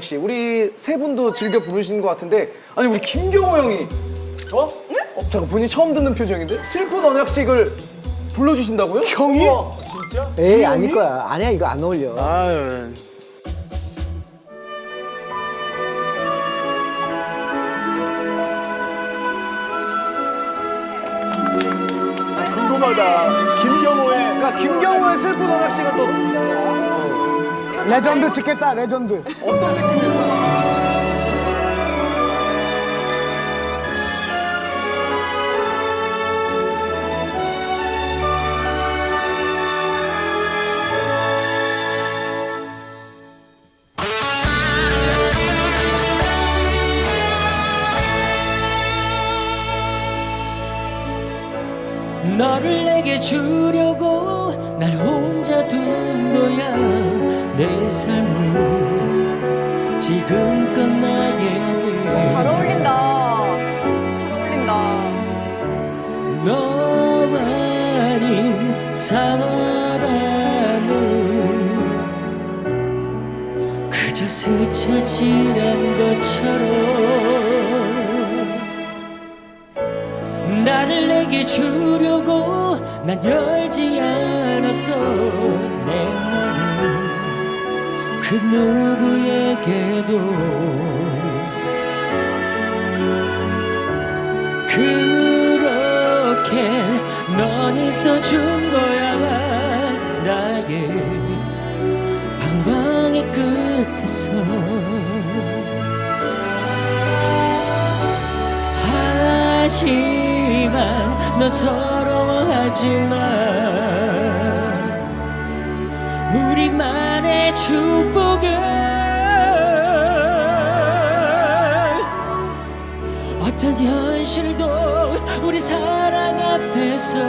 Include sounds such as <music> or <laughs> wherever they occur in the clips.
씨, 우리 세 분도 즐겨 부르시는 것 같은데 아니 우리 김경호 형이 어? 어 잠깐 본인 처음 듣는 표정인데 슬픈 언약식을 불러주신다고요? 형이? 진짜? 에이 아닐 거야. 아니야 이거 안 어울려. 아유. 궁금하다. 김경호의 그러니까 김경호의 슬픈 언약식을 또 레전드 찍겠다 레전드. 어떤 느낌일까? 너를 내게 주려고 날 혼자 둔 거야 내 삶은 지금껏 나에게 잘 어울린다. 잘 어울린다. 너 아닌 사람은 그저 스쳐 지난 것처럼 나를 내게 주려고 난 열지 않았어. 내 마음 그 누구에게도 그렇게 넌 있어준 거야. 나의 방황의 끝에서 하지 만 너 서러워하지만 우리만의 축복을 어떤 현실도 우리 사랑 앞에서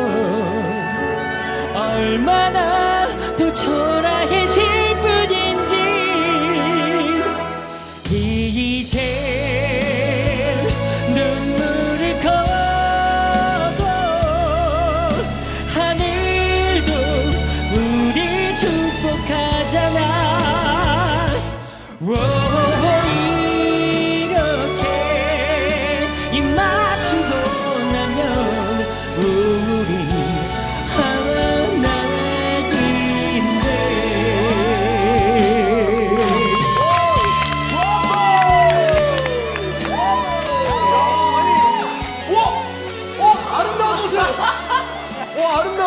얼마나 더초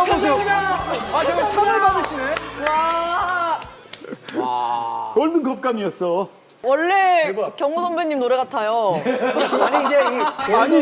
모습! 아 제가 상을 받으시네? 골든 컵감이었어. 원래 경호 선배님 노래 같아요. <laughs> 아니 이제 이 아니